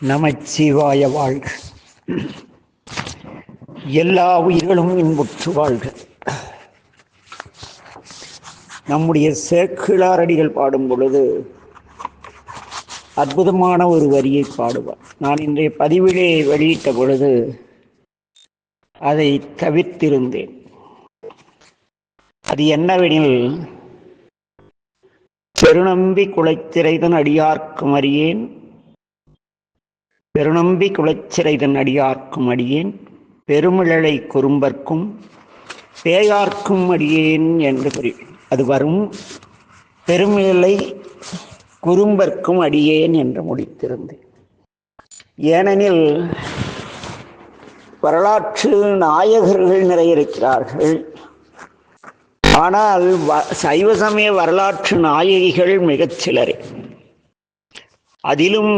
நமச்சிவாய வாழ்க. எல்லா உயிர்களும் இன்புற்று வாழ்க. நம்முடைய சேக்கிழாரடிகள் பாடும் பொழுது அற்புதமான ஒரு வரியை பாடுவார். நான் இன்றைய பதிவிலே வெளியிட்ட பொழுது அதை தவிர்த்திருந்தேன். அது என்னவெனில் பெருநம்பி குலைத்திரைதன் அடியார்க்கும் அறியேன் பெருநம்பி குலச்சிறைதன் அடியார்க்கும் அடியேன் பெருமிழலை குறும்பர்க்கும் பேயார்க்கும் அடியேன் என்று கூறி அது வரும். பெருமிழலை குறும்பர்க்கும் அடியேன் என்று முடித்திருந்தேன் ஏனெனில் வரலாற்று நாயகர்கள் நிறைய இருக்கிறார்கள் ஆனால் வ- சைவ சமய வரலாற்று நாயகிகள் மிகச் சிலரே அதிலும்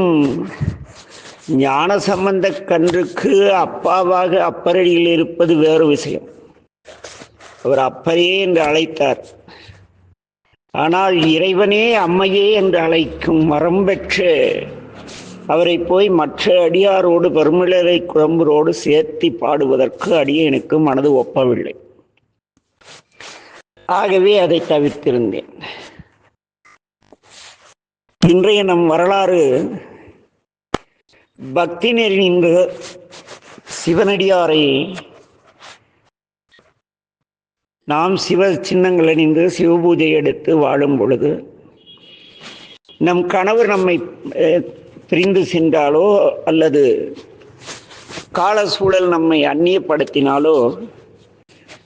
ஞான சம்பந்த கன்றுக்கு அப்பாவாக அப்பரடியில் இருப்பது வேறு விஷயம். அவர் அப்பரே என்று அழைத்தார். ஆனால் இறைவனே அம்மையே என்று அழைக்கும் மரம் பெற்று அவரை போய் மற்ற அடியாரோடு பெருமிழரை குழம்புரோடு சேர்த்தி பாடுவதற்கு அடியேனுக்கு மனது ஒப்பவில்லை. ஆகவே அதை தவிர்த்திருந்தேன். இன்றைய நம் வரலாறு பக்தி நெறி நின்று சிவனடியாரை நாம் சிவ சின்னங்கள் அணிந்து சிவபூஜை எடுத்து வாழும் பொழுது நம் கணவர் நம்மை பிரிந்து சென்றாலோ அல்லது கால சூழல் நம்மை அந்நியப்படுத்தினாலோ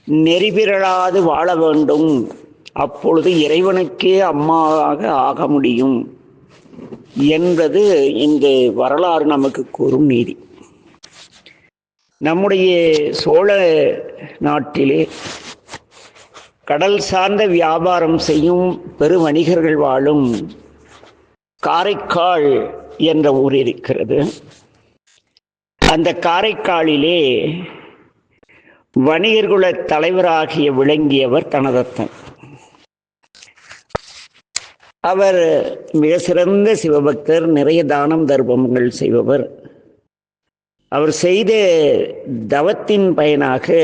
நெறிபிரளாது வாழ வேண்டும். அப்பொழுது இறைவனுக்கே அம்மாவாக ஆக முடியும். என்பது இந்த வரலாறு நமக்கு கூறும் நீதி. நம்முடைய சோழ நாட்டிலே கடல் சார்ந்த வியாபாரம் செய்யும் பெரு வணிகர்கள் வாழும் காரைக்கால் என்ற ஊர் இருக்கிறது. அந்த காரைக்காலிலே வணிகர்குல தலைவராகிய விளங்கியவர் தனதத்தன். அவர் மிக சிறந்த சிவபக்தர் நிறைய தானம் தர்மங்கள் செய்பவர். அவர் செய்த தவத்தின் பயனாக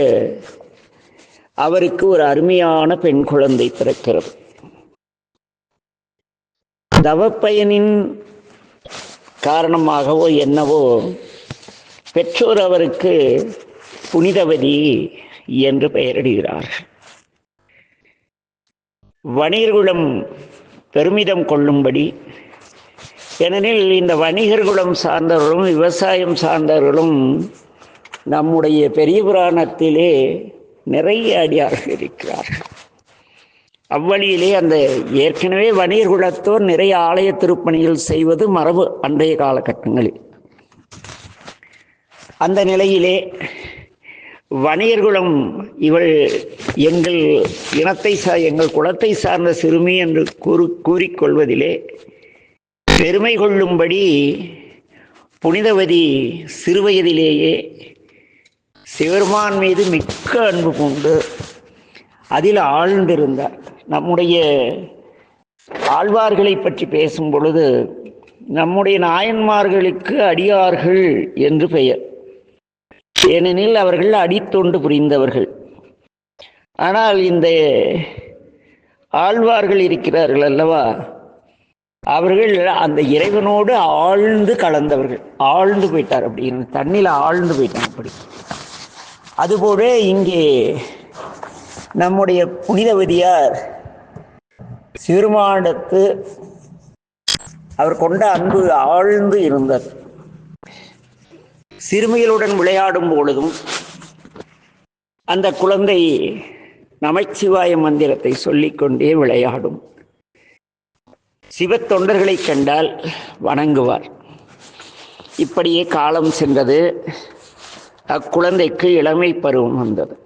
அவருக்கு ஒரு அருமையான பெண் குழந்தை பிறக்கிறது. தவப்பயனின் காரணமாகவோ என்னவோ பெற்றோர் அவருக்கு புனிதவதி என்று பெயரிடுகிறார்கள். வணிகர்குலம் பெருமிதம் கொள்ளும்படி. ஏனெனில் இந்த வணிகர்குலம் சார்ந்தவர்களும் விவசாயம் சார்ந்தவர்களும் நம்முடைய பெரிய புராணத்திலே நிறைய அடியார்கள் இருக்கிறார்கள். அவ்வழியிலே அந்த ஏற்கனவே வணிகர் குலத்தோர் நிறைய ஆலய திருப்பணிகள் செய்வது மரபு அன்றைய காலகட்டங்களில். அந்த நிலையிலே வணிகர்குலம் இவள் எங்கள் இனத்தை சா எங்கள் குலத்தை சார்ந்த சிறுமி என்று கூறு கூறிக்கொள்வதிலே பெருமை கொள்ளும்படி புனிதவதி சிறுவயதிலேயே சிவருமான் மீது மிக்க அன்பு கொண்டு அதில் ஆழ்ந்திருந்தார். நம்முடைய ஆழ்வார்களை பற்றி பேசும் பொழுது நம்முடைய நாயன்மார்களுக்கு அடியார்கள் என்று பெயர். ஏனெனில் அவர்கள் அடித்தொண்டு புரிந்தவர்கள். ஆனால் இந்த ஆழ்வார்கள் இருக்கிறார்கள் அல்லவா? அவர்கள் அந்த இறைவனோடு ஆழ்ந்து கலந்தவர்கள். ஆழ்ந்து போயிட்டார் அப்படின்னு தண்ணியில் ஆழ்ந்து போயிட்டாங்க அப்படி. அதுபோல இங்கே நம்முடைய புனிதவதியார் சிறுமாடத்து அவர் கொண்ட அன்பு ஆழ்ந்து இருந்தார் சிறுமிகளுடன் விளையாடும் பொழுதும் அந்த குழந்தை நமச்சிவாய மந்திரத்தை சொல்லிக்கொண்டே விளையாடும். சிவத் தொண்டர்களை கண்டால் வணங்குவார். இப்படியே காலம் சென்றது. அக்குழந்தைக்கு இளமை பருவம் வந்தது.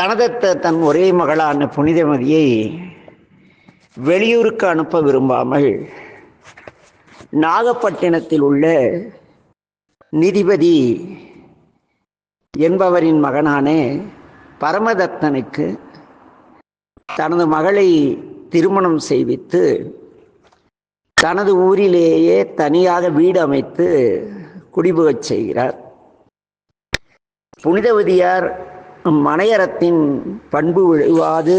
தனதத்த தன் ஒரே மகளான புனிதமதியை வெளியூருக்கு அனுப்ப விரும்பாமல் நாகப்பட்டினத்தில் உள்ள நிதிபதி என்பவரின் மகனான பரமதத்தனுக்கு தனது மகளை திருமணம் செய்வித்து தனது ஊரிலேயே தனியாக வீடு அமைத்து குடிபுகச் செய்கிறார். புனிதவதியார் மனையறத்தின் பண்பு விழுவாது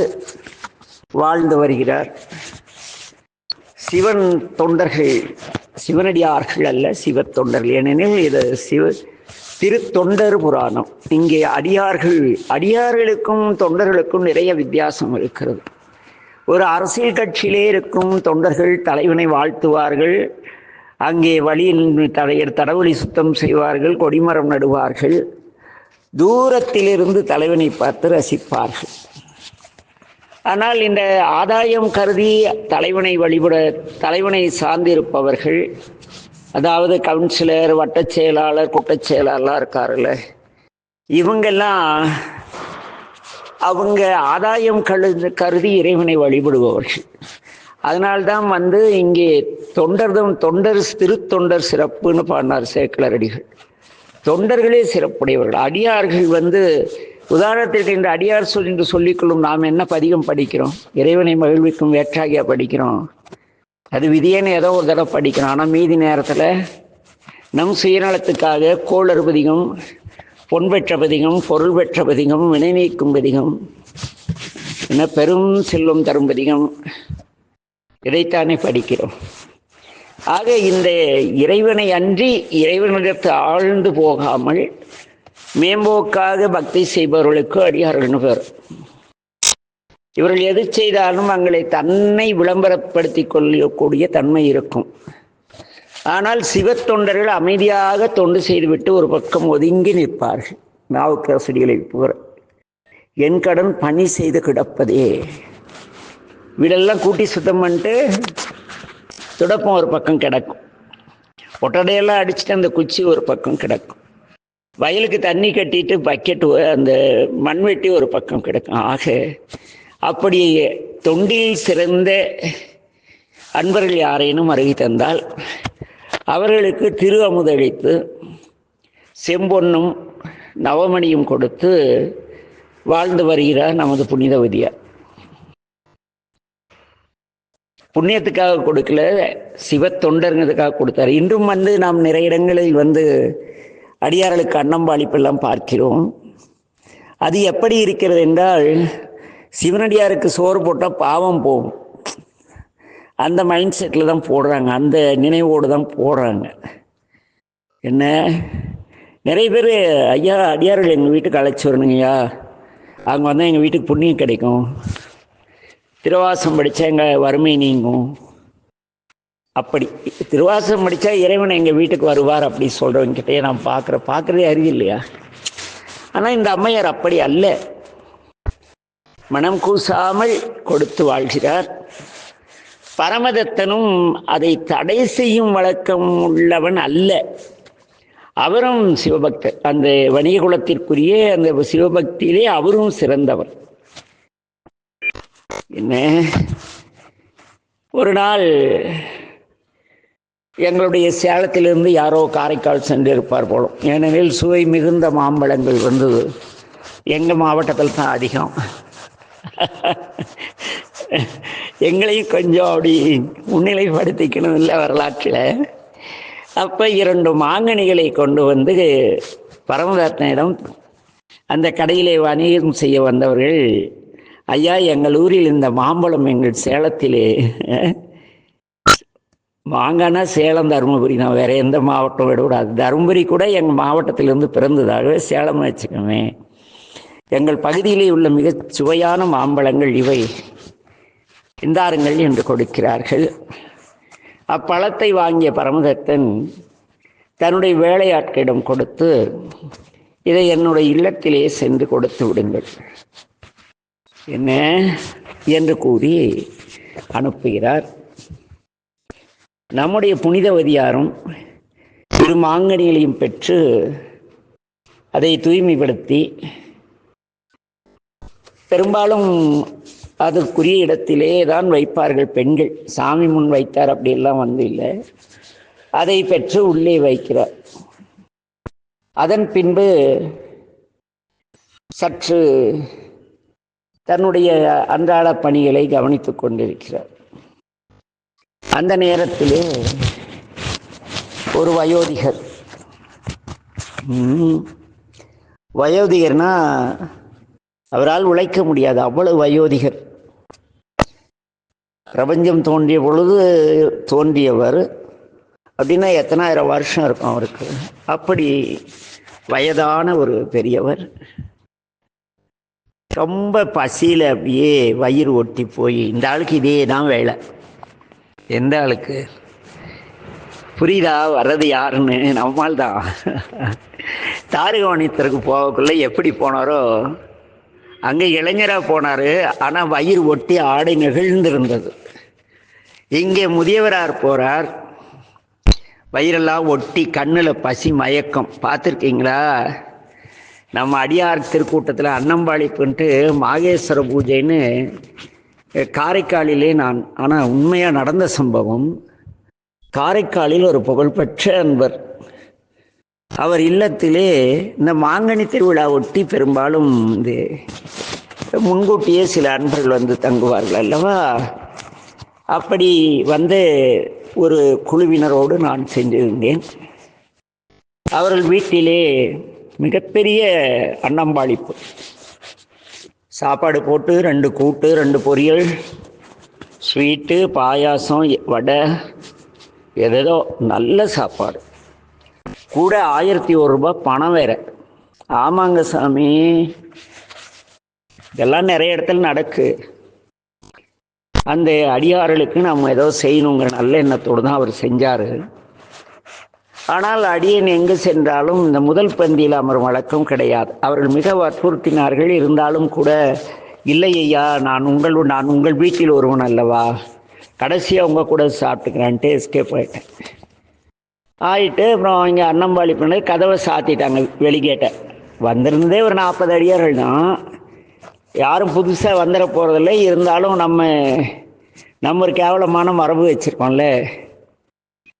வாழ்ந்து வருகிறார். சிவன் தொண்டர்கள் சிவனடியார்கள் அல்ல சிவ தொண்டர்கள் ஏனெனில் இது சிவ திருத்தொண்டர் புராணம். இங்கே அடியார்கள் அடியார்களுக்கும் தொண்டர்களுக்கும் நிறைய வித்தியாசம் இருக்கிறது. ஒரு அரசியல் கட்சியிலே இருக்கும் தொண்டர்கள் தலைவனை வாழ்த்துவார்கள். அங்கே வழியில் தலையர் தடவழி சுத்தம் செய்வார்கள் கொடிமரம் நடுவார்கள். தூரத்திலிருந்து தலைவனை பார்த்து ரசிப்பார்கள். ஆனால் இந்த ஆதாயம் கருதி தலைவனை வழிபட தலைவனை சார்ந்திருப்பவர்கள் அதாவது கவுன்சிலர் வட்டச் செயலாளர் குட்டச் செயலாளர்லாம் இருக்காருல்ல. இவங்கெல்லாம் அவங்க ஆதாயம் கழுது கருதி இறைவனை வழிபடுபவர்கள். அதனால்தான் வந்து இங்கே தொண்டர்தம் தொண்டர் திருத்தொண்டர் சிறப்புன்னு பாடினார் சேக்கலரடிகள் தொண்டர்களே சிறப்புடையவர்கள். அடியார்கள் வந்து உதாரணத்திற்கு இந்த அடியார் சொல் என்று சொல்லிக்கொள்ளும் நாம் என்ன பதிகம் படிக்கிறோம்? இறைவனை மகிழ்விக்கும் வேற்றாகியா படிக்கிறோம்? அது விதியன்னு ஏதோ ஒரு தடவை படிக்கிறோம் ஆனால் மீதி நேரத்தில் நம் சுயநலத்துக்காக கோளறு பதிகம் பொன் பெற்ற பதிகம் பொருள் பெற்ற பதிகம் வினை நீக்கும் பதிகம் என்ன பெரும் செல்வம் தரும் பதிகம். இதைத்தானே படிக்கிறோம். ஆக இந்த இறைவனை அன்றி இறைவனிடத்து ஆழ்ந்து போகாமல் மேம்போக்காக பக்தி செய்பவர்களுக்கு அடியார்கள் பேர். இவர்கள் எது செய்தாலும் அவங்களை தன்னை விளம்பரப்படுத்தி கொள்ளக்கூடிய தன்மை இருக்கும். ஆனால் சிவத்தொண்டர்கள் அமைதியாக தொண்டு செய்துவிட்டு ஒரு பக்கம் ஒதுங்கி நிற்பார்கள். நாவுக்கரசடிகளை போற என் கடன் பணி செய்து கிடப்பதே. வீடெல்லாம் கூட்டி சுத்தம் பண்ணிட்டு துடப்பம் ஒரு பக்கம் கிடக்கும். ஒட்டடையெல்லாம் அடிச்சுட்டு அந்த குச்சி ஒரு பக்கம் கிடக்கும். வயலுக்கு தண்ணி கட்டிட்டு பக்கெட் அந்த மண்வெட்டி ஒரு பக்கம் கிடக்கும். ஆக அப்படி தொண்டில் சிறந்த அன்பர்கள் யாரேனும் அருகி தந்தால் அவர்களுக்கு திரு அமுதளித்து செம்பொன்னும் நவமணியும் கொடுத்து வாழ்ந்து வருகிறார் நமது புனிதவதியார் புண்ணியத்துக்காக கொடுக்கல சிவ தொண்டருங்கிறதுக்காக கொடுத்தாரு. இன்றும் வந்து நாம் நிறைய இடங்களில் வந்து அடியார்களுக்கு அன்னம்பாளிப்பெல்லாம் பார்க்கிறோம். அது எப்படி இருக்கிறது என்றால் சிவனடியாருக்கு சோறு போட்டால் பாவம் போகும். அந்த மைண்ட் செட்டில் தான் போடுறாங்க. அந்த நினைவோடு தான் போடுறாங்க. என்ன? நிறைய பேர் ஐயா அடியார்கள் எங்கள் வீட்டுக்கு அழைச்சி வரணுங்கய்யா. அவங்க வந்தால் எங்கள் வீட்டுக்கு புண்ணியம் கிடைக்கும். திருவாசம் படித்தா எங்கள் வறுமை நீங்கும். அப்படி திருவாசம் படித்தா இறைவன் எங்கள் வீட்டுக்கு வருவார் அப்படி சொல்கிறவங்கிட்டே நான் பார்க்குறேன் பார்க்குறதே அறிவு இல்லையா? ஆனால் இந்த அம்மையார் அப்படி அல்ல. மனம் கூசாமல் கொடுத்து வாழ்கிறார். பரமதத்தனும் அதை தடை செய்யும் வழக்கம் உள்ளவன் அல்ல. அவரும் சிவபக்தர் அந்த வணிக குலத்திற்குரிய அந்த சிவபக்தியிலே அவரும் சிறந்தவர். என்ன? ஒரு நாள் எங்களுடைய சேலத்திலிருந்து யாரோ காரைக்கால் சென்றிருப்பார் போலும். ஏனெனில் சுவை மிகுந்த மாம்பழங்கள் வந்து எங்கள் மாவட்டத்தில் தான் அதிகம். எங்களையும் கொஞ்சம் அப்படி முன்னிலைப்படுத்திக்கணும் இல்லை வரலாற்றில். அப்போ இரண்டு மாங்கனிகளை கொண்டு வந்து பரமதத்தனிடம் அந்த கடையிலே வணிகம் செய்ய வந்தவர்கள் ஐயா எங்கள் ஊரில் இந்த மாம்பழம் எங்கள் சேலத்திலே மாங்கானா சேலம் தருமபுரி தான் வேற எந்த மாவட்டம் விடக்கூடாது. தருமபுரி கூட எங்கள் மாவட்டத்திலிருந்து பிறந்ததாகவே சேலம் வச்சுக்கோமே. எங்கள் பகுதியிலே உள்ள மிகச் சுவையான மாம்பழங்கள் இவை. இந்தாருங்கள் என்று கொடுக்கிறார்கள். அப்பழத்தை வாங்கிய பரமதத்தன் தன்னுடைய வேலையாட்களிடம் கொடுத்து இதை என்னுடைய இல்லத்திலே சென்று கொடுத்து விடுங்கள். என்ன? என்று கூறி அனுப்புகிறார். நம்முடைய புனிதவதியாரும் இரு மாங்கனிகளையும் பெற்று அதை தூய்மைப்படுத்தி பெரும்பாலும் அதுக்குரிய இடத்திலே தான் வைப்பார்கள் பெண்கள். சாமி முன் வைத்தார் அப்படியெல்லாம் வந்து இல்லை. அதை பெற்று உள்ளே வைக்கிறார். அதன் பின்பு சற்று தன்னுடைய அன்றாட பணிகளை கவனித்துக் கொண்டிருக்கிறார். அந்த நேரத்திலே ஒரு வயோதிகர். வயோதிகர்னா அவரால் உழைக்க முடியாது. அவ்வளவு வயோதிகர். பிரபஞ்சம் தோன்றிய பொழுது தோன்றியவர். அப்படின்னா எத்தனாயிரம் வருஷம் இருக்கும் அவருக்கு. அப்படி வயதான ஒரு பெரியவர். ரொம்ப பசியில் அப்படியே வயிறு ஒட்டி போய் இந்த ஆளுக்கு இதே தான் வேலை. எந்த ஆளுக்கு? புரியுதா? வர்றது யாருன்னு? நம்மால் தான் தாரகவணித்தருக்கு போகக்குள்ளே எப்படி போனாரோ அங்கே இளைஞராக போனார். ஆனால் வயிறு ஒட்டி ஆடை நெகிழ்ந்திருந்தது. இங்கே முதியவரார் போகிறார் வயிறெல்லாம் ஒட்டி கண்ணில் பசி மயக்கம். பார்த்துருக்கீங்களா? நம்ம அடியார் திருக்கூட்டத்தில் அன்னம்பாளிப்புன்ட்டு மாகேஸ்வர பூஜைன்னு காரைக்காலிலே நான் ஆனால் உண்மையாக நடந்த சம்பவம். காரைக்காலில் ஒரு புகழ்பெற்ற அன்பர். அவர் இல்லத்திலே இந்த மாங்கனி திருவிழா ஒட்டி பெரும்பாலும் இந்த முன்கூட்டியே சில அன்பர்கள் வந்து தங்குவார்கள் அல்லவா? அப்படி வந்து ஒரு குழுவினரோடு நான் சென்றிருந்தேன் அவர்கள் வீட்டிலே மிகப்பெரிய அன்னம்பாளிப்பு சாப்பாடு போட்டு ரெண்டு கூட்டு ரெண்டு பொரியல் ஸ்வீட்டு பாயாசம் வடை எதோ நல்ல சாப்பாடு. கூட ஆயிரத்தி ஒரு ரூபாய் பணம் வேற. ஆமாங்க சாமி. இதெல்லாம் நிறைய இடத்துல நடக்கு. அந்த அடியார்களுக்கு நம்ம ஏதோ செய்யணுங்கிற நல்ல எண்ணத்தோடு தான் அவர் செஞ்சார். ஆனால் அடியன் எங்கு சென்றாலும் இந்த முதல் பந்தியில் அமரும் வழக்கம் கிடையாது. அவர்கள் மிக வற்புறுத்தினார்கள். இருந்தாலும் கூட இல்லை ஐயா நான் உங்கள் நான் உங்கள் வீட்டில் ஒருவன் அல்லவா? கடைசியாக உங்கள் கூட சாப்பிட்டுக்கிறான்ட்டு எஸ்கேப் ஆகிட்டேன் ஆயிட்டு அப்புறம் இங்கே அன்னம்பாளி பண்ணி கதவை சாத்திட்டாங்க வெளிக்கேட்டை வந்திருந்ததே ஒரு நாற்பது அடியார்கள் தான். யாரும் புதுசாக வந்துட போகிறதில்ல இருந்தாலும் நம்ம நம்ம ஒரு கேவலமான மரபு வச்சுருக்கோம்ல.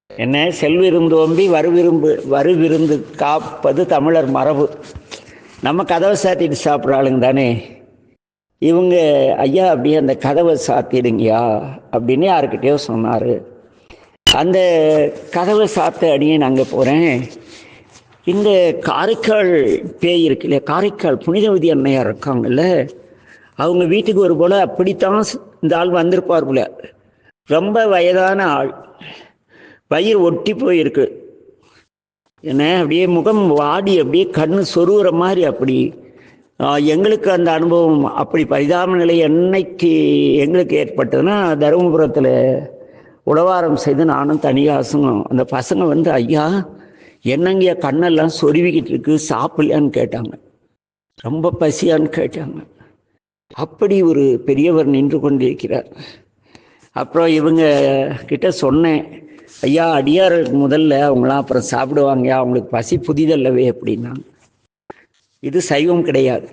என்ன? செல்விருந்தோம்பி வருவிரும்பு வருவிருந்து காப்பது தமிழர் மரபு. நம்ம கதவை சாத்திட்டு சாப்பிட்ற ஆளுங்க தானே. இவங்க ஐயா அப்படியே அந்த கதவை சாத்திடுங்கயா அப்படின்னு யாருக்கிட்டேயோ சொன்னார். அந்த கதவை சாத்த அடியே நாங்கள் போகிறேன் இந்த காரைக்கால் பேய் இருக்கு இல்லையா? காரைக்கால் புனிதவதி அன்னையார் இருக்காங்கல்ல அவங்க வீட்டுக்கு ஒரு போல் அப்படித்தான் இந்த ஆள் வந்திருப்பார் போல. ரொம்ப வயதான ஆள். வயிறு ஒட்டி போயிருக்கு. என்ன? அப்படியே முகம் வாடி அப்படியே கண்ணு சொருகிற மாதிரி அப்படி. எங்களுக்கு அந்த அனுபவம் அப்படி பரிதாப நிலை என்னைக்கு எங்களுக்கு ஏற்பட்டதுன்னா தருமபுரத்தில் உழவாரம் செய்து நானும் தனியாசங்கம் அந்த பசங்க வந்து ஐயா என்னங்க கண்ணெல்லாம் சொருவிக்கிட்டு இருக்கு? சாப்பிடலான்னு கேட்டாங்க. ரொம்ப பசியான்னு கேட்டாங்க. அப்படி ஒரு பெரியவர் நின்று கொண்டிருக்கிறார். அப்புறம் இவங்க கிட்ட சொன்னேன் ஐயா அடியாருக்கு முதல்ல அவங்களாம் அப்புறம் சாப்பிடுவாங்க. அவங்களுக்கு பசி புதிதல்லவே அப்படின்னாங்க. இது சைவம் கிடையாது.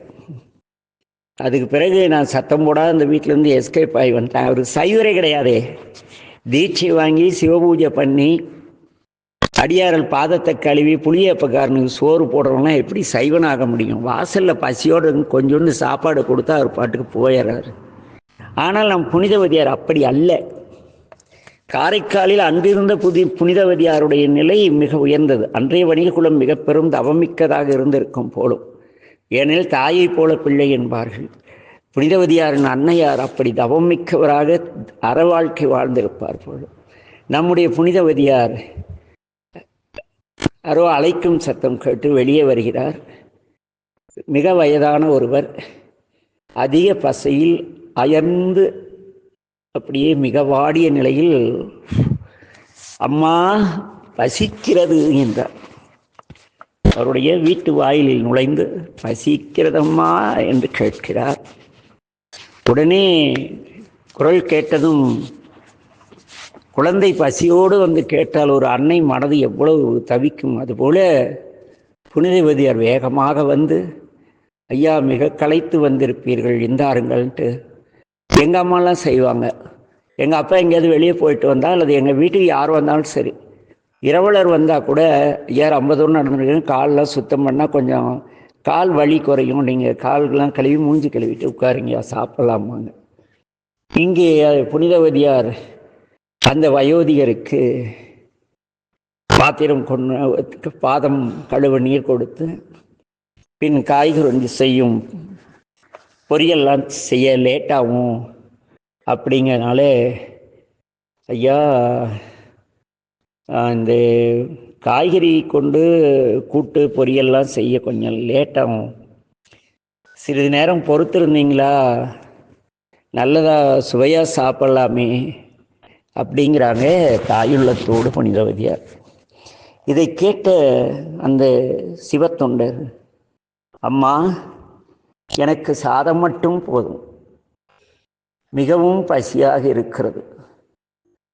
அதுக்கு பிறகு நான் சத்தம் போடாத அந்த வீட்டிலேருந்து எஸ்கேப் ஆகி வந்துட்டேன். அவருக்கு சைவரே கிடையாதே. தீட்சை வாங்கி சிவபூஜை பண்ணி அடியாரல் பாதத்தை கழுவி புளியப்பக்காரனுக்கு சோறு போடுறவங்களாம் எப்படி சைவனாக முடியும்? வாசலில் பசியோடு கொஞ்சோண்டு சாப்பாடு கொடுத்தா அவர் பாட்டுக்கு போயிடுறாரு ஆனால் நம் புனிதவதியார் அப்படி அல்ல. காரைக்காலில் அன்றிருந்த புதி புனிதவதியாருடைய நிலை மிக உயர்ந்தது. அன்றைய வணிக குலம் மிக பெரும் தவமிக்கதாக இருந்திருக்கும் போலும். ஏனெனில் தாயைப் போல பிள்ளை என்பார்கள். புனிதவதியாரின் அன்னையார் அப்படி தவமிக்கவராக அற வாழ்க்கை வாழ்ந்திருப்பார் போலும் நம்முடைய புனிதவதியார் யாரோ அழைக்கும் சத்தம் கேட்டு வெளியே வருகிறார். மிக வயதான ஒருவர் அதிக பசையில் அயர்ந்து அப்படியே மிக வாடிய நிலையில் அம்மா பசிக்கிறது என்றார். அவருடைய வீட்டு வாயிலில் நுழைந்து பசிக்கிறதம்மா என்று கேட்கிறார். உடனே குரல் கேட்டதும் குழந்தை பசியோடு வந்து கேட்டால் ஒரு அன்னை மனது எவ்வளவு தவிக்கும். அதுபோல புனிதவதியார் வேகமாக வந்து ஐயா மிக களைத்து வந்திருப்பீர்கள் இந்தாருங்கள்ன்ட்டு. எங்கள் அம்மாலாம் செய்வாங்க? எங்கள் அப்பா எங்கேயாவது வெளியே போயிட்டு வந்தால் அல்லது எங்கள் வீட்டுக்கு யார் வந்தாலும் சரி இரவலர் வந்தால் கூட ஐயா ரொம்ப தூரம் நடந்துருக்கேன் காலெலாம் சுத்தம் பண்ணால் கொஞ்சம் கால் வலி குறையும். நீங்கள் கால்கள்லாம் கழுவி மூஞ்சி கழுவிட்டு உட்காருங்க. சாப்பிடலாமாங்க. இங்கே புனிதவதியார் அந்த வயோதிகருக்கு பாத்திரம் கொண்டு பாதம் கழுவ நீர் கொடுத்து பின் காய்கறி செய்யும். பொரியல்லாம் செய்ய லேட்டாகும் அப்படிங்கிறனால ஐயா இந்த காய்கறி கொண்டு கூட்டு பொரியல்லாம் செய்ய கொஞ்சம் லேட்டாகும். சிறிது நேரம் பொறுத்திருந்தீங்களா? நல்லதாக சுவையாக சாப்பிட்லாமே அப்படிங்கிறாங்க தாயுள்ளத்தோடு புனிதவதியார். இதை கேட்ட அந்த சிவத்தொண்டர் அம்மா எனக்கு சாதம் மட்டும் போதும். மிகவும் பசியாக இருக்கிறது.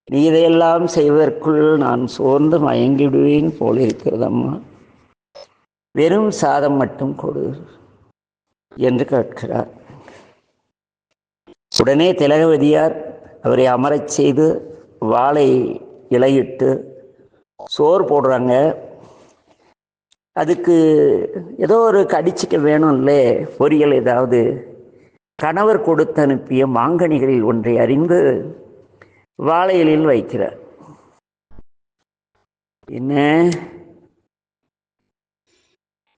நீ இதையெல்லாம் செய்வதற்குள் நான் சோர்ந்து மயங்கிவிடுவேன் போல இருக்கிறதம்மா வெறும் சாதம் மட்டும் கொடு என்று கேட்கிறார். உடனே திலகவதியார் அவரை அமரச் செய்து வாளை இலையிட்டு சோறு போடுறாங்க. அதுக்கு ஏதோ ஒரு கடிச்சிக்க வேணும்ல பொரியல் ஏதாவது. கணவர் கொடுத்து அனுப்பிய மாங்கனிகளில் ஒன்றை அறிந்து வாழையிலில் வைக்கிறார். என்ன?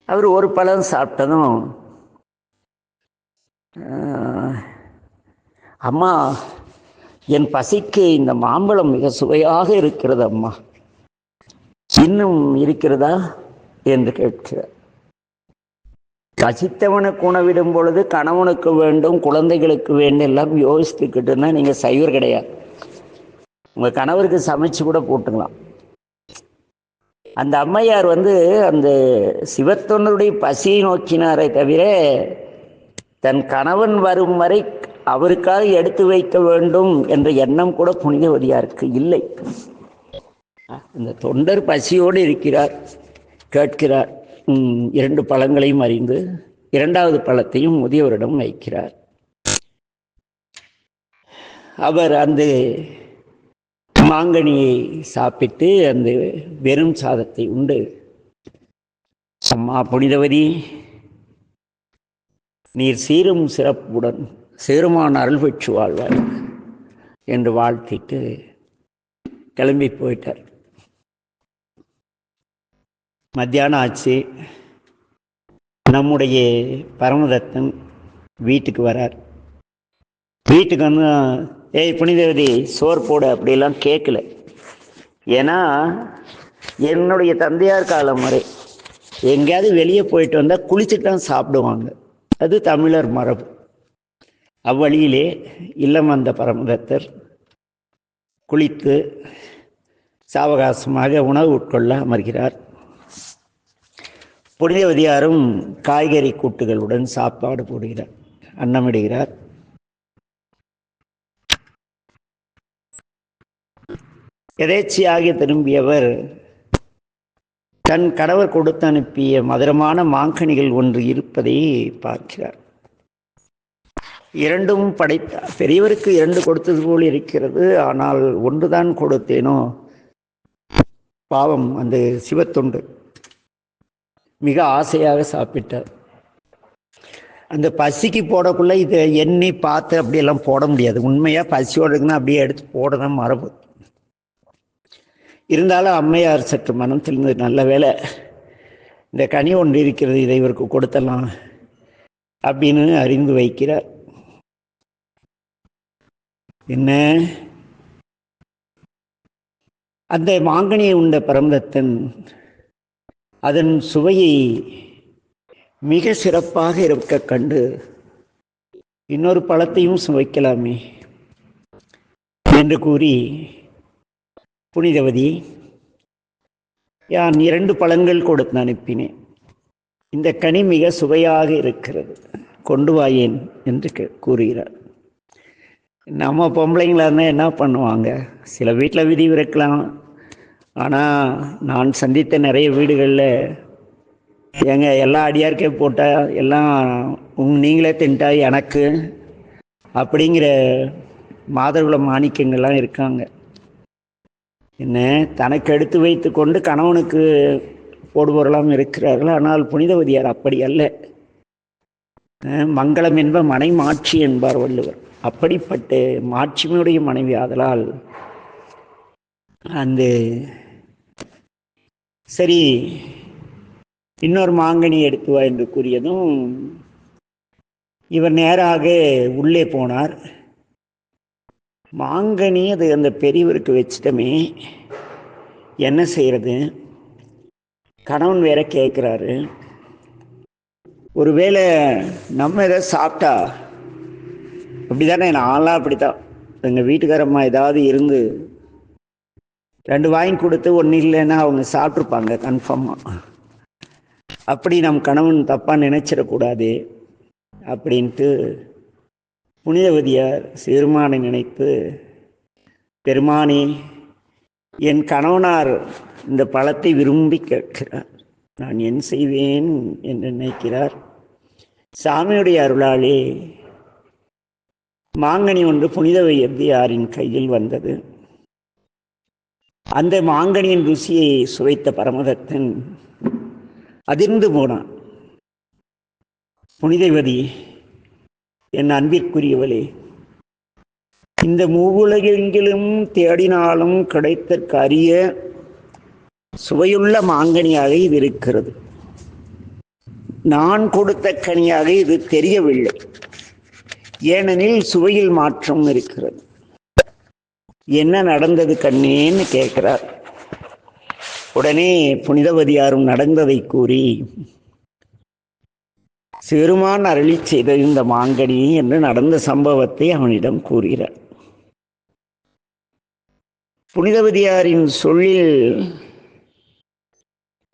அவர் ஒரு பழம் சாப்பிட்டதும் அம்மா என் பசிக்கு இந்த மாம்பழம் மிக சுவையாக இருக்கிறது அம்மா. இன்னும் இருக்கிறதா? என்று கேட்கிறார். கசித்தவனுக்கு உணவிடும் பொழுது கணவனுக்கு வேண்டும் குழந்தைகளுக்கு வேண்டும் எல்லாம் யோசித்துக்கிட்டுன்னா நீங்கள் சைவர் கிடையாது. உங்கள் கணவருக்கு சமைச்சு கூட போட்டுக்கலாம் அந்த அம்மையார் வந்து அந்த சிவத்தொன்னருடைய பசியை நோக்கினாரே தவிர தன் கணவன் வரும் வரை அவருக்காக எடுத்து வைக்க வேண்டும் என்ற எண்ணம் கூட புனிதவதியாருக்கு இல்லை. இந்த தொண்டர் பசியோடு இருக்கிறார் கேட்கிறார். இரண்டு பழங்களையும் அறிந்து இரண்டாவது பழத்தையும் முதியவரிடம் வைக்கிறார். அவர் அந்த மாங்கனியை சாப்பிட்டு அந்த வெறும் சாதத்தை உண்டு. அம்மா புனிதவதி நீர் சீரும் சிறப்புடன் சீருமான அருள் பெற்று வாழ்வார் என்று வாழ்த்திட்டு கிளம்பி போயிட்டார். மத்தியானம் ஆச்சு. நம்முடைய பரமதத்தன் வீட்டுக்கு வரார். வீட்டுக்கு வந்து ஏய் புனிதவதி சோர் போடு அப்படிலாம் கேட்கல ஏன்னா என்னுடைய தந்தையார் காலம் வரை எங்கேயாவது வெளியே போயிட்டு வந்தால் குளிச்சுட்டு தான் சாப்பிடுவாங்க. அது தமிழர் மரபு. அவ்வழியிலே இல்லம் வந்த பரமதத்தர் குளித்து சாவகாசமாக உணவு உட்கொள்ள அமர்கிறார். புனிதவதியாரும் காய்கறி கூட்டுகளுடன் சாப்பாடு போடுகிறார் அன்னமிடுகிறார். எதேச்சியாக திரும்பியவர் தன் கணவர் கொடுத்து அனுப்பிய மதுரமான மாங்கனிகள் ஒன்று இருப்பதை பார்க்கிறார். இரண்டும் படைத்த பெரியவருக்கு இரண்டு கொடுத்தது போல் இருக்கிறது ஆனால் ஒன்றுதான் கொடுத்தேனோ? பாவம் அந்த சிவத்தொண்டு. மிக ஆசையாக சாப்பிட்டார். அந்த பசிக்கு போடக்குள்ள இதை எண்ணி பார்த்து அப்படியெல்லாம் போட முடியாது. உண்மையாக பசியோடு இருக்குன்னா அப்படியே எடுத்து போட தான் மரபு. இருந்தாலும் அம்மையார் சற்று மனம் தெளிந்து நல்ல வேலை இந்த கனி ஒன்று இருக்கிறது இதை இவருக்கு கொடுத்தலாம் அப்படின்னு அறிந்து வைக்கிறார். என்ன? அந்த மாங்கனியை உண்ட பரமதத்தன் அதன் சுவையை மிக சிறப்பாக இருக்க கண்டு இன்னொரு பழத்தையும் சுவைக்கலாமே என்று கூறி புனிதவதி யான் இரண்டு பழங்கள் கொடுத்து அனுப்பினேன். இந்த கனி மிக சுவையாக இருக்கிறது. கொண்டு வாயேன் என்று கூறுகிறார். நம்ம பொம்பளைங்களா இருந்தால் என்ன பண்ணுவாங்க? சில வீட்டில் விதி இருக்கலாம் ஆனால் நான் சந்தித்த நிறைய வீடுகளில் எங்க எல்லா அடியாருக்கே போட்டால் எல்லாம் உங் நீங்களே தின்ட்டா எனக்கு? அப்படிங்கிற மாதர்குல மாணிக்கங்கள்லாம் இருக்காங்க. என்ன தனக்கு எடுத்து வைத்து கொண்டு கணவனுக்கு போடுபவர்களாம் இருக்கிறார்கள். ஆனால் புனிதவதியார் அப்படி அல்ல. மங்களம் என்ப மனை மாட்சி என்பார் வள்ளுவர். அப்படிப்பட்ட மாட்சிமையுடைய மனைவி ஆதலால் அந்த சரி இன்னொரு மாங்கனி எடுத்து வா என்று கூறியதும் இவர் நேராக உள்ளே போனார். மாங்கனி அது அந்த பெரியவருக்கு வச்சிட்டமே என்ன செய்கிறது கணவன் வேற கேட்குறாரு ஒருவேளை நம்ம எதை சாப்பிட்டா அப்படிதானே? நான்லாம் அப்படித்தான். எங்கள் வீட்டுக்காரம்மா ஏதாவது இருந்து ரெண்டு வாங்கி கொடுத்து ஒன்றும் இல்லைன்னா அவங்க சாப்பிட்ருப்பாங்க கன்ஃபார்மாக அப்படி நம் கணவன் தப்பாக நினைச்சிடக்கூடாது அப்படின்ட்டு புனிதவதியார் சிறுமானை நினைத்து பெருமானே என் கணவனார் இந்த பழத்தை விரும்பி கேட்கிறார். நான் என் செய்வேன் என்று நினைக்கிறார். சாமியுடைய அருளாலே மாங்கனி ஒன்று புனித வையத்தியாரின் கையில் வந்தது. அந்த மாங்கனியின் ருசியை சுவைத்த பரமதத்தன் அதிர்ந்து போனான். புனிதவதி என் அன்பிற்குரியவளே இந்த மூவுலகெங்கிலும் தேடினாலும் கிடைத்தற்கு அரிய சுவையுள்ள மாங்கனியாக இது இருக்கிறது. நான் கொடுத்த கனியாக இது தெரியவில்லை. ஏனெனில் சுவையில் மாற்றம் இருக்கிறது. என்ன நடந்தது கண்ணேன்னு கேட்கிறார். உடனே புனிதவதியாரும் நடந்ததை கூறி சிறுமான் அருளி செய்த இந்த மாங்கனி என்று நடந்த சம்பவத்தை அவனிடம் கூறுகிறார் புனிதவதியாரின் சொல்லில்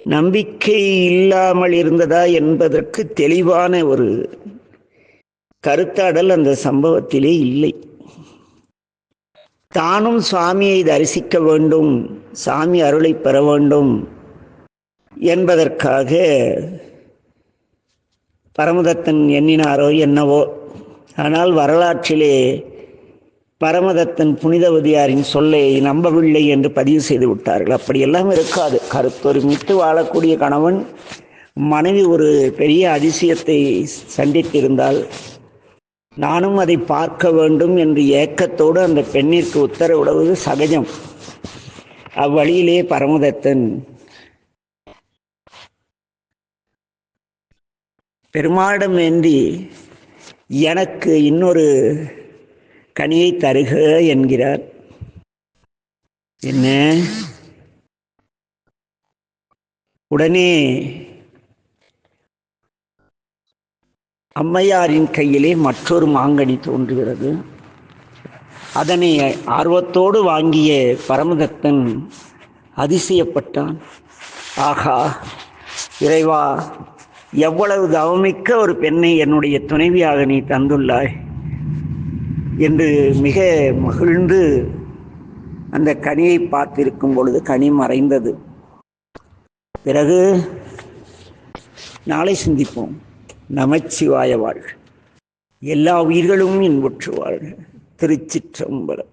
நம்பிக்கை இல்லாமல் இருந்ததா என்பதற்கு தெளிவான ஒரு கருத்தாடல் அந்த சம்பவத்திலே இல்லை. தானும் சுவாமியை தரிசிக்க வேண்டும் சாமி அருளை பெற வேண்டும் என்பதற்காக பரமதத்தன் எண்ணினாரோ என்னவோ. ஆனால் வரலாற்றிலே பரமதத்தன் புனிதவதியாரின் சொல்லை நம்பவில்லை என்று பதிவு செய்து விட்டார்கள். அப்படியெல்லாம் இருக்காது. கருத்தொருமித்து வாழக்கூடிய கணவன் மனைவி ஒரு பெரிய அதிசயத்தை சந்தித்திருந்தால் நானும் அதை பார்க்க வேண்டும் என்று ஏக்கத்தோடு அந்த பெண்ணிற்கு உத்தரவிடுவது சகஜம். அவ்வழியிலே பரமதத்தன் பெருமாடம் ஏந்தி எனக்கு இன்னொரு கனியை தருக என்கிறார். என்ன? உடனே அம்மையாரின் கையிலே மற்றொரு மாங்கனி தோன்றுகிறது. அதனை ஆர்வத்தோடு வாங்கிய பரமதத்தன் அதிசயப்பட்டான். ஆகா இறைவா எவ்வளவு தவமிக்க ஒரு பெண்ணை என்னுடைய துணைவியாக நீ தந்துள்ளாய்? என்று மிக மகிழ்ந்து அந்த கனியை பார்த்திருக்கும் பொழுது கனி மறைந்தது. பிறகு நாளை சிந்திப்போம். நமச்சிவாய வாழ் எல்லா உயிர்களும் இன்புற்று வாழ்க திருச்சிற்றம்பலம்.